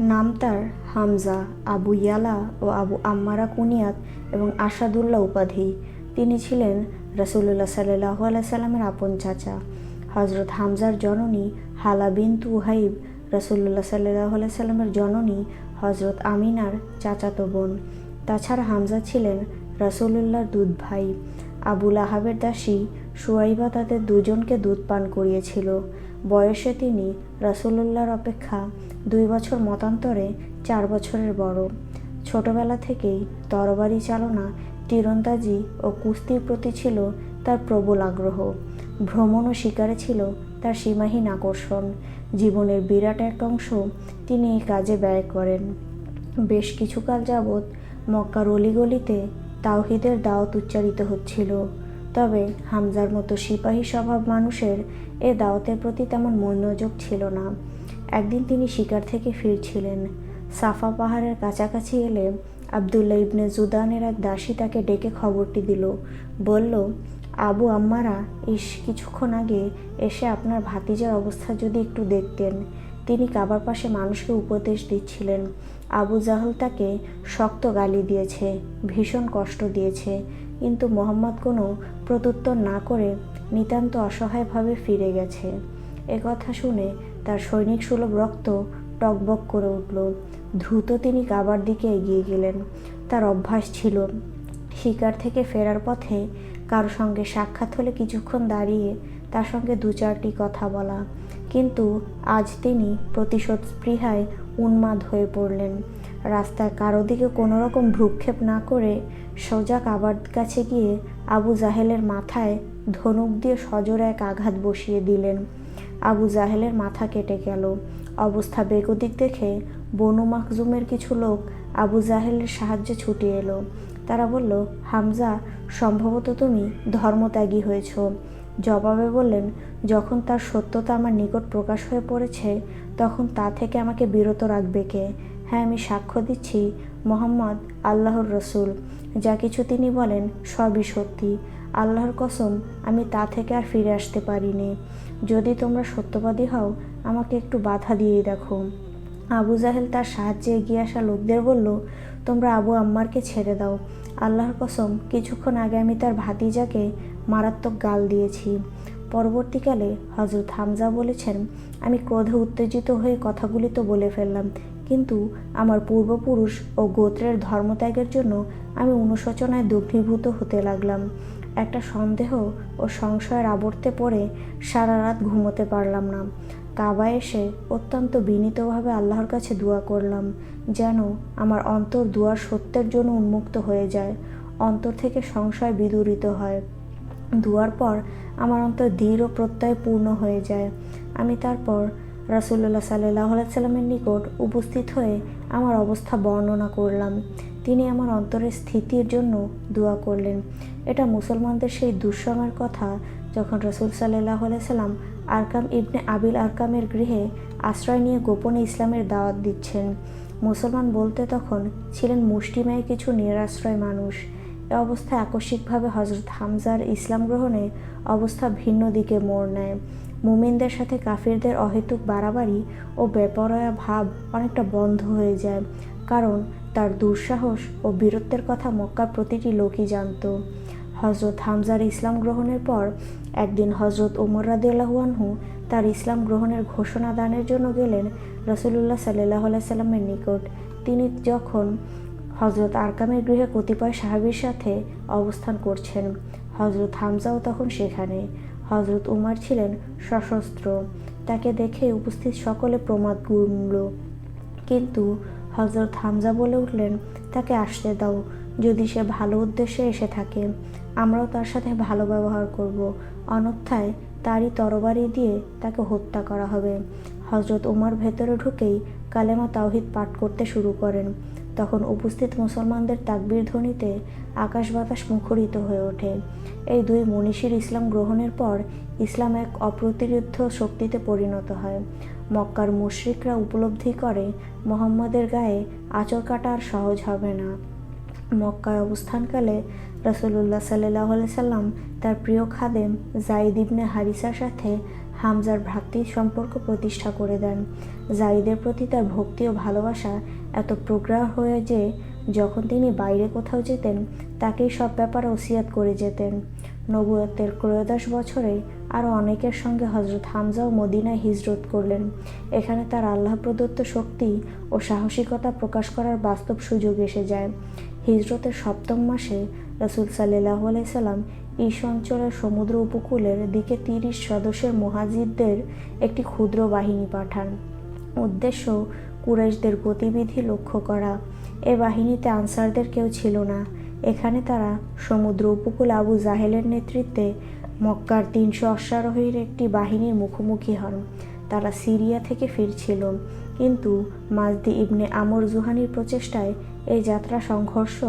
নাম তার হামজা, আবু ইয়ালা ও আবু আম্মারা কুনিয়াত এবং আসাদুল্লাহ উপাধি। তিনি ছিলেন রসুল্লাহ সাল্লাহ সাল্লামের আপন চাচা। হজরত হামজার জননী হালা বিনতু উহাইব রসুল্লাহ সাল্লাহ সাল্লামের জননী হজরত আমিনার চাচাতো বোন। তাছাড়া হামজা ছিলেন রসুল্লাহর দুধ ভাই। আবুল আহাবের দাসী সুয়াইবা তাদের দুজনকে দুধ পান করিয়েছিল। বয়সে তিনি রসুল্লাহর অপেক্ষা দুই বছর মতান্তরে চার বছরের বড়। ছোটবেলা থেকেই তরবারি চালনা, তীরন্দাজি ও কুস্তির প্রতি ছিল তার প্রবল আগ্রহ। ভ্রমণ ও শিকারে ছিল তার সীমাহীন আকর্ষণ। জীবনের বিরাট এক অংশ তিনি এই কাজে ব্যয় করেন। বেশ কিছুকাল যাবৎ মক্কার অলিগলিতে তাওহিদের দাওয়াত উচ্চারিত হচ্ছিল। তবে হামজার মতো সিপাহী স্বভাব মানুষের এ দাওয়াতের প্রতি তেমন মনোযোগ ছিল না। একদিন তিনি শিকার থেকে ফিরছিলেন। সাফা পাহাড়ের কাছাকাছি এলে আবদুল্লা ইবনে জুদানের এক দাসী তাকে ডেকে খবরটি দিল। বলল, আবু আম্মারা, ইস, কিছুক্ষণ আগে এসে আপনার ভাতিজার অবস্থা যদি একটু দেখতেন। তিনি কাবার পাশে মানুষকে উপদেশ দিচ্ছিলেন। আবু জাহল তাকে শক্ত গালি দিয়েছে, ভীষণ কষ্ট দিয়েছে। কিন্তু মোহাম্মদ কোনো প্রত্যুত্তর না করে নিতান্ত অসহায়ভাবে ফিরে গেছে। কথা শুনে তার সৈনিক সুলভ রক্ত টকবক করে উঠল। দ্রুত তিনি কাবার দিকে এগিয়ে গেলেন। তার অভ্যাস ছিল শিকার থেকে ফেরার পথে কারও সঙ্গে সাক্ষাৎ হলে কিছুক্ষণ দাঁড়িয়ে তার সঙ্গে দু চারটি কথা বলা। কিন্তু আজ তিনি প্রতিশোধ স্পৃহায় উন্মাদ হয়ে পড়লেন। রাস্তায় কারও দিকে কোনো রকম ভ্রুক্ষেপ না করে সোজা কাবার কাছে গিয়ে আবু জাহেলের মাথায় ধনুক দিয়ে সজোরে এক আঘাত বসিয়ে দিলেন। আবু জাহেলের মাথা কেটে গেল। অবস্থা বেগতিক দেখে বনু মাকজুমের কিছু লোক আবু জাহেলের সাহায্যে ছুটে এলো। তারা বলল, হামজা, সম্ভবত তুমি ধর্মত্যাগী হয়েছ। জবাবে বললেন, যখন তার সত্যতা আমার নিকট প্রকাশ হয়ে পড়েছে, তখন তা থেকে আমাকে বিরত রাখবে কে? হ্যাঁ আমি সাক্ষ্য দিচ্ছি মোহাম্মদ আল্লাহর রসুল। যা কিছু তিনি বলেন সবই সত্যি। আল্লাহর কসম, আমি তা থেকে আর ফিরে আসতে পারিনি। যদি তোমরা সত্যবাদী হও, আমাকে একটু বাধা দিয়ে দেখো। আবু জাহেল তার সাহায্যে এগিয়ে আসা লোকদের বলল, তোমরা আবু আম্মারকে ছেড়ে দাও। আল্লাহর কসম, কিছুক্ষণ আগে আমি তার ভাতিজাকে মারাত্মক গাল দিয়েছি। পরবর্তীকালে হজরত হামজা বলেছেন, আমি ক্রোধে উত্তেজিত হয়ে কথাগুলি তো বলে ফেললাম। কিন্তু আমার পূর্বপুরুষ ও গোত্রের ধর্মত্যাগের জন্য আমি অনুশোচনায় দগ্ধীভূত হতে লাগলাম। একটা সন্দেহ ও সংশয়ের আবর্তে পড়ে সারা রাত ঘুমোতে পারলাম না। কাবা এসে অত্যন্ত বিনীতভাবে আল্লাহর কাছে দোয়া করলাম যেন আমার অন্তর দুয়ার সত্যের জন্য উন্মুক্ত হয়ে যায়, অন্তর থেকে সংশয় বিদূরিত হয়। দুয়ার পর আমার অন্তর দৃঢ় প্রত্যয় পূর্ণ হয়ে যায়। আমি তারপর রাসুল্লাহ সাল্লাহ সাল্লামের নিকট উপস্থিত হয়ে আমার অবস্থা বর্ণনা করলাম। তিনি আমার অন্তরের স্থিতির জন্য দোয়া করলেন। এটা মুসলমানদের সেই দুঃসময়ের কথা যখন রসুল সাল্লাহ সাল্লাম আরকাম ইবনে আবিল আরকামের গৃহে আশ্রয় নিয়ে গোপনে ইসলামের দাওয়াত দিচ্ছেন। মুসলমান বলতে তখন ছিলেন মুষ্টিমেয় কিছু নিরাশ্রয় মানুষ। এ অবস্থায় আকস্মিকভাবে হজরত হামজার ইসলাম গ্রহণে অবস্থা ভিন্ন দিকে মোড় নেয়। মুমিনদের সাথে কাফিরদের অহেতুক বাড়াবাড়ি ও বেপরয়া ভাব অনেকটা বন্ধ হয়ে যায়, কারণ তার দুঃসাহস ও বীরত্বের কথা মক্কার প্রতিটি লোকই জানত। হজরত হামজার ইসলাম গ্রহণের পর একদিন হজরত ওমর রাদিয়াল্লাহুয়ানহু তার ইসলাম গ্রহণের ঘোষণা দানের জন্য গেলেন রসুল্লাহ সাল্লাহ সাল্লামের নিকট। তিনি যখন হজরত আরকামের গৃহে কতিপয় সাহাবির সাথে অবস্থান করছেন হজরত হামজাও তখন সেখানে। হজরত উমার ছিলেন সশস্ত্র। তাকে দেখে উপস্থিত সকলে প্রমাদ গুনল। কিন্তু হজরত হামজা বলে উঠলেন, তাকে আসতে দাও, যদি সে ভালো উদ্দেশ্যে এসে থাকে। আমরাও তার সাথে ভালো ব্যবহার করব। অন্যথায় তারই তরবারি দিয়ে তাকে হত্যা করা হবে। হজরত উমার ভেতরে ঢুকেই কালেমা তাওহিদ পাঠ করতে শুরু করেন। তখন উপস্থিত মুসলমানদের তাকবির ধ্বনিতে আকাশ বাতাস মুখরিত হয়ে ওঠে। এই দুই মনীষীর ইসলাম গ্রহণের পর ইসলাম এক অপ্রতিরোধ শক্তিতে পরিণত হয়। মক্কার মুশ্রিকরা উপলব্ধি করে, মোহাম্মদের গায়ে আচর কাটা আর সহজ হবে না। মক্কার অবস্থানকালে রসুল্লাহ সাল্লাহ সাল্লাম তার প্রিয় খাদেম জাইদ ইবনে হারিসার সাথে হামজার ভ্রাতৃ সম্পর্ক প্রতিষ্ঠা করে দেন। জাইদের প্রতি তার ভক্তি ও ভালোবাসা এত প্রগ্রাহ হয়ে যে যখন তিনি বাইরে কোথাও যেতেন, তাকেই সব ব্যাপারে ওসিয়াত করে যেতেন। নবুয়তের ক্রয়োদশ বছরে আরও অনেকের সঙ্গে হজরত হামজা ও মদিনায় হিজরত করলেন। এখানে তার আল্লাহ প্রদত্ত শক্তি ও সাহসিকতা প্রকাশ করার বাস্তব সুযোগ এসে যায়। হিজরতের সপ্তম মাসে রসুল সাল্লাহ আলাইসাল্লাম অঞ্চলের সমুদ্র উপকূলের দিকে তিরিশ সদস্যের মহাজিদদের একটি ক্ষুদ্র বাহিনী পাঠান। উদ্দেশ্য, কুরাইশদের গতিবিধি লক্ষ্য করা। এ বাহিনীতে আনসারদের কেউ ছিল না। এখানে তারা সমুদ্র উপকূল আবু জাহেলের নেতৃত্বে মক্কার তিনশো অশ্বারোহীর একটি বাহিনীর মুখোমুখি হন। তারা সিরিয়া থেকে ফিরছিল। কিন্তু মাজদি ইবনে আমর জুহানির প্রচেষ্টায় এই যাত্রা সংঘর্ষ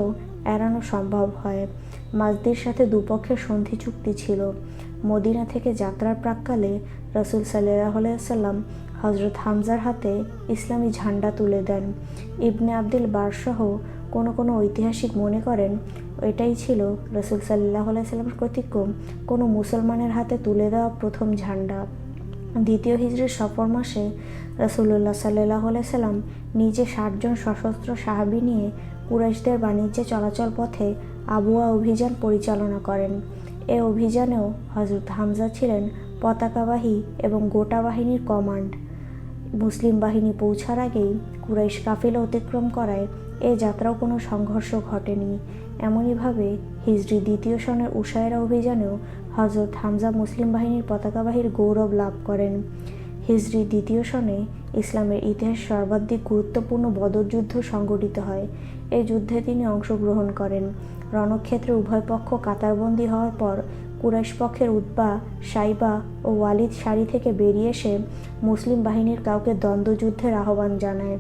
এড়ানো সম্ভব হয়। মাজদির সাথে দুপক্ষের সন্ধি চুক্তি ছিল। মদিনা থেকে যাত্রার প্রাককালে রসুল সাল্লাহ সাল্লাম হজরত হামজার হাতে ইসলামী ঝান্ডা তুলে দেন। ইবনে আবদুল বারসহ কোনো কোনো ঐতিহাসিক মনে করেন, এটাই ছিল রসুল সাল্লাহ সাল্লামের কর্তৃক কোনো মুসলমানের হাতে তুলে দেওয়া প্রথম ঝান্ডা। দ্বিতীয় হিজড়ির সফর মাসে রসুল্লাহ সাল্লাহ সাল্লাম নিজে ষাটজন সশস্ত্র সাহাবি নিয়ে কুরাইশদের বাণিজ্যে চলাচল পথে আবুয়া অভিযান পরিচালনা করেন। এ অভিযানেও হজরত হামজা ছিলেন পতাকাবাহী এবং গোটা বাহিনীর কমান্ড। মুসলিম বাহিনী পৌঁছার আগেই কুরাইশ কাফিলা অতিক্রম করায় এ যাত্রাও কোনো সংঘর্ষ ঘটেনি। এমনইভাবে হিজড়ি দ্বিতীয় সনের উষায়রা অভিযানেও হজরত হামজা মুসলিম বাহিনীর পতাকাবাহীর গৌরব লাভ করেন। হিজড়ি দ্বিতীয় সনে ইসলামের ইতিহাস সর্বাধিক গুরুত্বপূর্ণ বদর যুদ্ধ সংগঠিত হয়। এই যুদ্ধে তিনি অংশগ্রহণ করেন। রণক্ষেত্রে উভয় পক্ষ কাতারবন্দি হওয়ার পর কুরাইশ পক্ষের উদ্বা সাইবা ও ওয়ালিদ সারি থেকে বেরিয়ে এসে মুসলিম বাহিনীর কাউকে দ্বন্দ্বযুদ্ধের আহ্বান জানায়।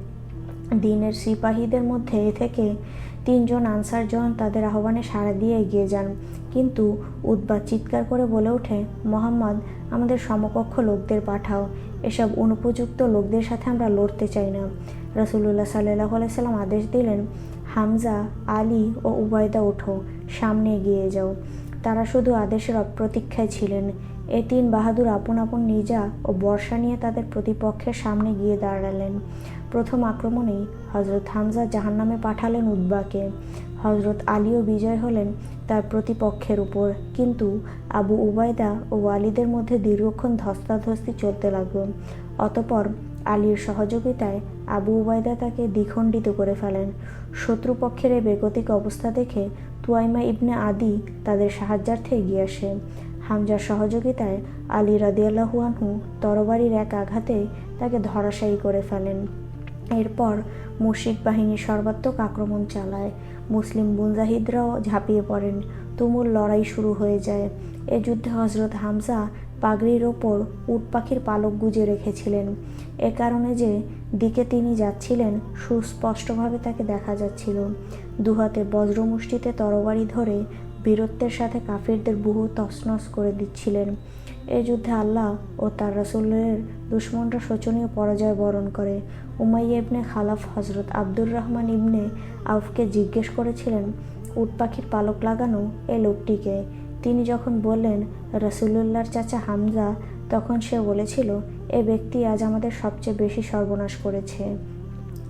দিনের সিপাহীদের মধ্যে এ থেকে তিনজন আনসার জন তাদের আহ্বানে সাড়া দিয়ে এগিয়ে যান। কিন্তু উদ্বা চিৎকার করে বলে ওঠে, মোহাম্মদ, আমাদের সমকক্ষ লোকদের পাঠাও। এসব অনুপযুক্ত লোকদের সাথে আমরা লড়তে চাই না। রসুল্লাহ সাল্লাহ আলাইসাল্লাম আদেশ দিলেন, হামজা, আলী ও উবায়দা ওঠো, সামনে এগিয়ে যাও। তারা শুধু আদেশের অপ্রতীক্ষায় ছিলেন। এ তিন বাহাদুর আপন আপন নিজা ও বর্ষা নিয়ে তাদের প্রতিপক্ষের সামনে গিয়ে দাঁড়ালেন। প্রথম আক্রমণেই হজরত হামজা জাহান্নামে পাঠালেন উদ্বাকে হজরত আলীও বিজয় হলেন তার প্রতিপক্ষের উপর। কিন্তু আবু উবায়দা ও ওয়ালিদের মধ্যে দীর্ঘক্ষণ ধস্তাধস্তি চলতে লাগল। অতপর আলীর সহযোগিতায় আবু উবায়দা তাকে দ্বিখণ্ডিত করে ফেলেন। শত্রুপক্ষের এই বেগতিক অবস্থা দেখে তুয়াইমা ইবনে আদি তাদের সাহায্যার্থে এগিয়ে আসে। হামজার সহযোগিতায় আলী রাদিয়াল্লাহুয়ানহু তরবারির এক আঘাতে তাকে ধরাশায়ী করে ফেলেন। এরপর মুশিক বাহিনী সর্বাত্মক আক্রমণ চালায়। মুসলিম মুজাহিদরাও ঝাঁপিয়ে পড়েন। তুমুল লড়াই শুরু হয়ে যায়। এ যুদ্ধে হজরত হামজা পাগড়ির ওপর উট পাখির পালক গুজে রেখেছিলেন। এ কারণে যে দিকে তিনি যাচ্ছিলেন, সুস্পষ্টভাবে তাকে দেখা যাচ্ছিল। দুহাতে বজ্রমুষ্টিতে তরবারি ধরে বীরত্বের সাথে কাফিরদের বহু তছনছ করে দিচ্ছিলেন। এ যুদ্ধে আল্লাহ ও তার রাসুলের দুশ্মনরা শোচনীয় পরাজয় বরণ করে। উমাইয়া ইবনে খালাফ হজরত আব্দুর রহমান ইবনে আউফকে জিজ্ঞেস করেছিলেন, উট পাখির পালক লাগানো এ লোকটিকে? তিনি যখন বললেন রসুল্লাহর চাচা হামজা, তখন সে বলেছিল, এ ব্যক্তি আজ আমাদের সবচেয়ে বেশি সর্বনাশ করেছে।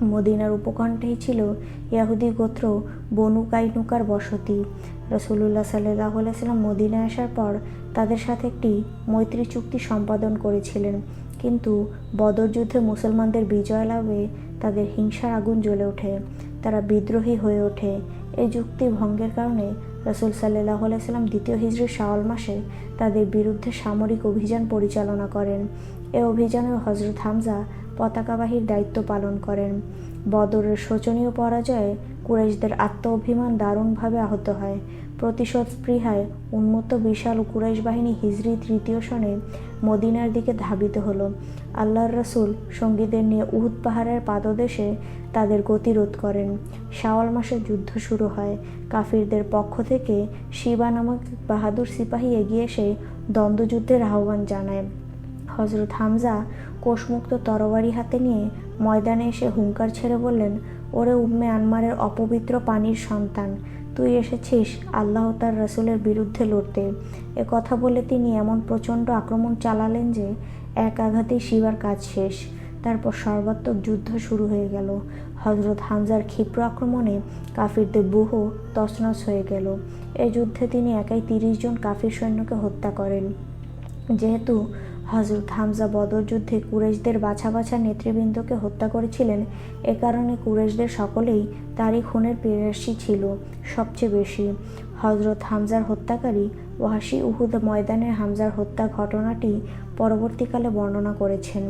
মদিনার উপকণ্ঠেই ছিল ইয়াহুদি গোত্র বনু কাইনুকার বসতি। রসুল্লাহ সাল্লাহ সাল্লাম মদিনায় আসার পর তাদের সাথে একটি মৈত্রী চুক্তি সম্পাদন করেছিলেন। কিন্তু বদর যুদ্ধে মুসলমানদের বিজয় লাভে তাদের হিংসার আগুন জ্বলে ওঠে। তারা বিদ্রোহী হয়ে ওঠে। এই যুক্তি ভঙ্গের কারণে রসুল সাল্লাহ সাল্লাম দ্বিতীয় হিজড়ির শাওয়াল মাসে তাদের বিরুদ্ধে সামরিক অভিযান পরিচালনা করেন। এ অভিযানে হজরত হামজা পতাকাবাহীর দায়িত্ব পালন করেন। বদরের শোচনীয় পরাজয়ে কুরাইশদের আত্ম অভিমান দারুণভাবে আহত হয়। প্রতিশোধ স্পৃহায় উন্মত্ত বিশাল কুরাইশ বাহিনী হিজরি তৃতীয় সনে মদিনার দিকে ধাবিত হলো। আল্লাহর রসুল সঙ্গীদের নিয়ে উহুদ পাহাড়ের পাদদেশে তাদের গতিরোধ করেন। শাওয়াল মাসে যুদ্ধ শুরু হয়। কাফিরদের পক্ষ থেকে শিবা নামক বাহাদুর সিপাহী এগিয়ে এসে দ্বন্দ্বযুদ্ধের আহ্বান জানায়। হজরত হামজা কোষমুক্ত তরবারি হাতে নিয়ে ময়দানে এসে হুঙ্কার ছেড়ে বললেন ওরে উম্মে আনমারের অপবিত্র পানির সন্তান, তুই এসেছিস আল্লাহ তার রসুলের বিরুদ্ধে লড়তে। এ কথা বলে তিনি এমন প্রচণ্ড আক্রমণ চালালেন যে এক আঘাতেই শিবার কাজ শেষ। তারপর সর্বাত্মক যুদ্ধ শুরু হয়ে গেল। হজরত হামজার ক্ষিপ্র আক্রমণে কাফিরদের বহু তছনছ হয়ে গেল। এই যুদ্ধে তিনি একাই তিরিশ জন কাফির সৈন্যকে হত্যা করেন। যেহেতু হজরত হামজা বদর যুদ্ধে কুরেশদের বাছা বাছা নেতৃবৃন্দকে হত্যা করেছিলেন, এ কারণে কুরেশদের সকলেই তারই খুনের পেরাসি ছিল সবচেয়ে বেশি। হজরত হামজার হত্যাকারী ওয়াসি উহুদ ময়দানের হামজার হত্যা ঘটনাটি পরবর্তীকালে বর্ণনা করেছেন।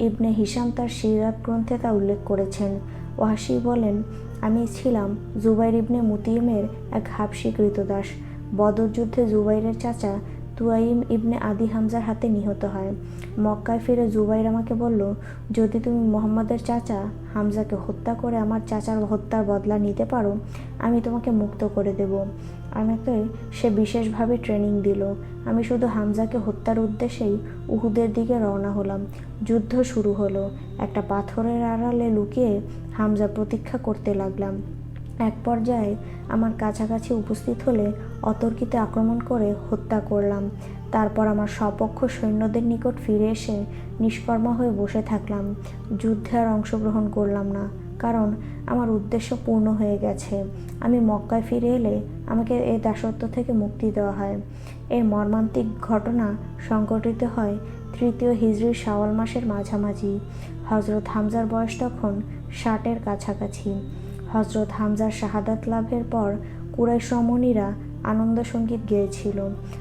ইবনে হিসাম তার সিরাত গ্রন্থে তা উল্লেখ করেছেন। ওয়াসি বলেন, আমি ছিলাম জুবাইর ইবনে মুতিমের এক হাবসি কৃতদাস বদর যুদ্ধে জুবাইরের চাচা তুয়াইম ইবনে আদি হামজার হাতে নিহত হয়। মক্কায় ফিরে জুবাইর আমাকে বলল, যদি তুমি মোহাম্মদের চাচা হামজাকে হত্যা করে আমার চাচার হত্যার বদলা নিতে পারো, আমি তোমাকে মুক্ত করে দেব। আমাকে সে বিশেষভাবে ট্রেনিং দিল। আমি শুধু হামজাকে হত্যার উদ্দেশ্যেই উহুদের দিকে রওনা হলাম। যুদ্ধ শুরু হলো। একটা পাথরের আড়ালে লুকিয়ে হামজা প্রতীক্ষা করতে লাগলাম। এক পর্যায়ে আমার কাছাকাছি উপস্থিত হলে অতর্কিত আক্রমণ করে হত্যা করলাম। তারপর আমার সপক্ষ সৈন্যদের নিকট ফিরে এসে নিষ্কর্ম হয়ে বসে থাকলাম। যুদ্ধে আর অংশগ্রহণ করলাম না, কারণ আমার উদ্দেশ্য পূর্ণ হয়ে গেছে। আমি মক্কায় ফিরে এলে আমাকে এই দাসত্ব থেকে মুক্তি দেওয়া হয়। এই মর্মান্তিক ঘটনা সংঘটিত হয় তৃতীয় হিজড়ির শাওয়াল মাসের মাঝামাঝি। হজরত হামজার বয়স তখন ষাটের কাছাকাছি। হজরত হামজার শাহাদাত লাভের পর কুরাইশ রমণীরা আনন্দ সংগীত গেয়েছিল।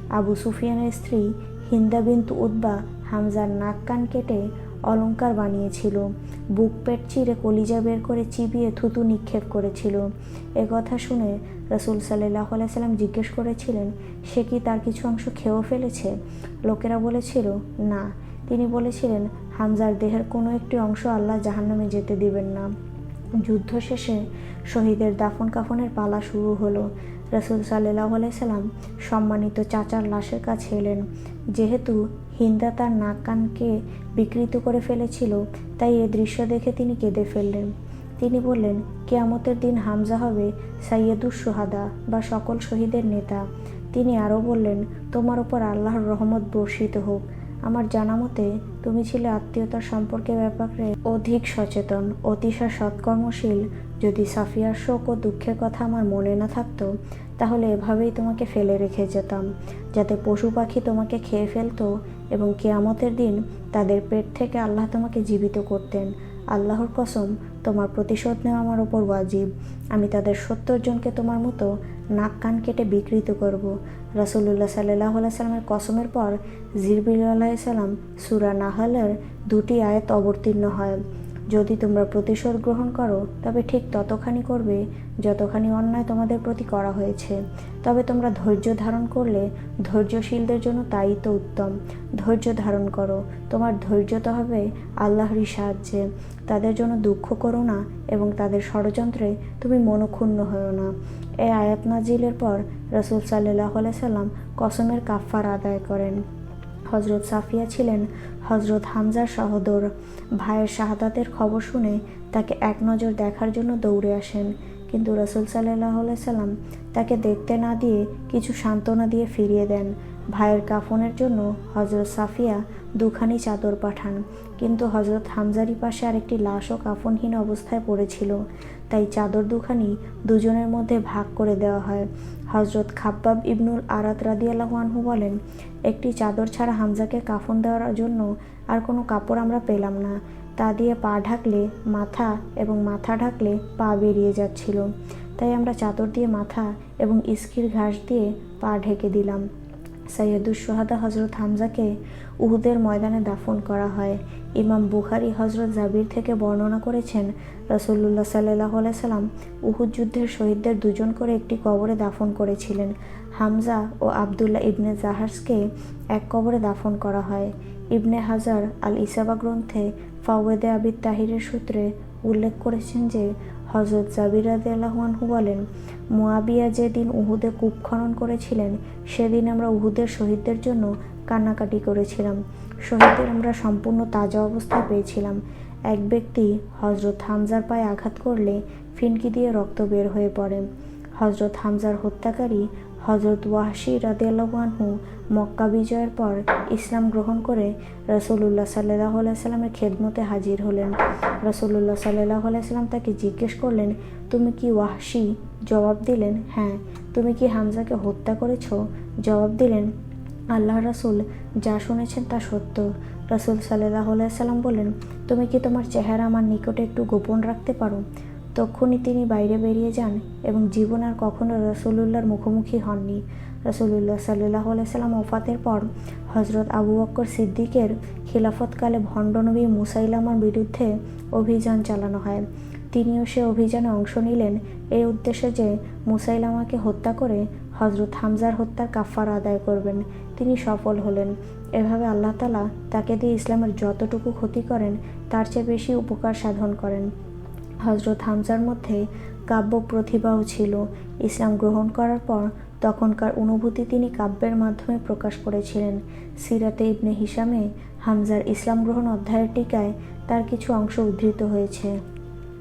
আবু সুফিয়ানের স্ত্রী হিন্দা বিন্তু উদ্বা হামজার নাক কান কেটে অলঙ্কার বানিয়েছিল। বুক পেট চিরে কলিজা বের করে চিবিয়ে থুতু নিক্ষেপ করেছিল। এ কথা শুনে রসুল সাল্লাহ সাল্লাম জিজ্ঞেস করেছিলেন, সে কি তার কিছু অংশ খেয়েও ফেলেছে? লোকেরা বলেছিল, না। তিনি বলেছিলেন, হামজার দেহের কোনো একটি অংশ আল্লাহ জাহান্নামে যেতে দিবেন না। যুদ্ধ শেষে শহীদের দাফন কাফনের পালা শুরু হলো। রসুল সাল্লাহ সাল্লাম সম্মানিত চাচার লাশের কাছে এলেন। যেহেতু হিন্দা তার নাক কানকে বিকৃত করে ফেলেছিল, তাই এ দৃশ্য দেখে তিনি কেঁদে ফেললেন। তিনি বললেন, কেয়ামতের দিন হামজা হবে সাইয়েদুস সোহাদা বা সকল শহীদের নেতা। তিনি আরও বললেন, তোমার ওপর আল্লাহর রহমত বর্ষিত হোক। আমার জানা মতে, তুমি ছিলে আত্মীয়তার সম্পর্কে ব্যাপারে অধিক সচেতন, অতিশয় সৎকর্মশীল। যদি সাফিয়ার শোক ও দুঃখের কথা আমার মনে না থাকতো, তাহলে এভাবেই তোমাকে ফেলে রেখে যেতাম। যাতে পশু পাখি তোমাকে খেয়ে ফেলতো এবং কেয়ামতের দিন তাদের পেট থেকে আল্লাহ তোমাকে জীবিত করতেন। আল্লাহর কসম, তোমার প্রতিশোধ নেওয়া আমার ওপর ওয়াজিব। আমি তাদের সত্তর জনকে তোমার মতো নাক কান কেটে বিকৃত করব। রাসুল্লাহ সাল্লাহ সাল্লামের কসমের পর জিরবিল আলাইসাল্লাম সুরা নাহলের দুটি আয়াত অবতীর্ণ হয়। যদি তোমরা প্রতিশোধ গ্রহণ করো, তবে ঠিক ততখানি করবে যতখানি অন্যায় তোমাদের প্রতি করা হয়েছে। তবে তোমরা ধৈর্য ধারণ করলে ধৈর্যশীলদের জন্য তাই তো উত্তম। ধৈর্য ধারণ করো। তোমার ধৈর্য তো হবে আল্লাহরই সাহায্যে। তাদের জন্য দুঃখ করো না এবং তাদের ষড়যন্ত্রে তুমি মনক্ষুণ্ণ হও না। এই আয়াত নাজিলের পর রসুল সাল্লাহ সাল্লাম কসমের কাফার আদায় করেন। হজরত সাফিয়া ছিলেন হজরত হামজার সহদর। ভাইয়ের শাহাদাতের খবর শুনে তাকে এক নজর দেখার জন্য দৌড়ে আসেন। কিন্তু রসুল সাল্লাহ সাল্লাম তাকে দেখতে না দিয়ে কিছু সান্ত্বনা দিয়ে ফিরিয়ে দেন। ভাইয়ের কাফনের জন্য হজরত সাফিয়া দুখানি চাদর পাঠান। কিন্তু হজরত হামজারি পাশে আরেকটি লাশও কাফনহীন অবস্থায় পড়েছিল। তাই চাদর দুখানি দুজনের মধ্যে ভাগ করে দেওয়া হয়। হজরত খাব্বাব ইবনুল আরাত রাদিয়াল্লাহু আনহু বলেন, একটি চাদর ছাড়া হামজাকে কাফন দেওয়ার জন্য আর কোনো কাপড় আমরা পেলাম না। তা দিয়ে পা ঢাকলে মাথা এবং মাথা ঢাকলে পা বেরিয়ে যাচ্ছিল। তাই আমরা চাদর দিয়ে মাথা এবং ইস্কির ঘাস দিয়ে পা ঢেকে দিলাম। সৈয়দুস সোহাদা হজরত হামজাকে উহুদের ময়দানে দাফন করা হয়। ইমাম বুখারি হজরত জাবির থেকে বর্ণনা করেছেন রসল্লা সাল্লাহ সাল্লাম উহুদ যুদ্ধের শহীদদের দুজন করে একটি কবরে দাফন করেছিলেন। হামজা ও আবদুল্লাহ ইবনে জাহাজকে এক কবরে দাফন করা হয়। ইবনে হাজার আল ইসাবা গ্রন্থে ফাওয়েদে আবিদ তাহিরের সূত্রে উল্লেখ করেছেন যে হজরত জাবির আনহু বলেন মুয়াবিয়া যেদিন উহুদে কূপ খনন করেছিলেন, সেদিন আমরা উহুদের শহীদদের জন্য কান্নাকাটি করেছিলাম। শহীদদের আমরা সম্পূর্ণ তাজা অবস্থায় পেয়েছিলাম। এক ব্যক্তি হজরত হামজার পায়ে আঘাত করলে ফিনকি দিয়ে রক্ত বের হয়ে পড়ে। হজরত হামজার হত্যাকারী হজরত ওয়াহশি রাদিয়াল্লাহু মক্কা বিজয়ের পর ইসলাম গ্রহণ করে রসুল্লাহ সাল্লাহ সাল্লামের খেদমতে হাজির হলেন। রসুল্লাহ সাল্লাহ সাল্লাম তাকে জিজ্ঞেস করলেন, তুমি কি ওয়াহশি? জবাব দিলেন হ্যাঁ তুমি কি হামজাকে হত্যা করেছ? জবাব দিলেন আল্লাহ রাসুল যা শুনেছেন তা সত্য। রাসুল সাল্লাহ সাল্লাম বলেন তুমি কি তোমার চেহারা আমার নিকটে একটু গোপন রাখতে পারো? তখনই তিনি বাইরে বেরিয়ে যান এবং জীবন আর কখনো রসুল্লাহর মুখোমুখি হননি। রসুল্লাহ সাল্লাহ সাল্লাম ওফাতের পর হজরত আবু বক্কর সিদ্দিকের খিলাফতকালে ভণ্ডনবী মুসাইলামার বিরুদ্ধে অভিযান চালানো হয়। তিনিও সে অভিযানে অংশ নিলেন এই উদ্দেশ্যে যে মুসাইলামাকে হত্যা করে হজরত হামজার হত্যার কাফার আদায় করবেন। তিনি সফল হলেন। এভাবে আল্লাহ তালা তাকে দিয়ে ইসলামের যতটুকু ক্ষতি করেন, তার চেয়ে বেশি উপকার সাধন করেন। হজরত হামজার মধ্যে কাব্য প্রতিভাও ছিল। ইসলাম গ্রহণ করার পর তখনকার অনুভূতি তিনি কাব্যের মাধ্যমে প্রকাশ করেছিলেন। সিরাতে ইবনে হিসামে হামজার ইসলাম গ্রহণ অধ্যায়ের টিকায় তার কিছু অংশ উদ্ধৃত হয়েছে।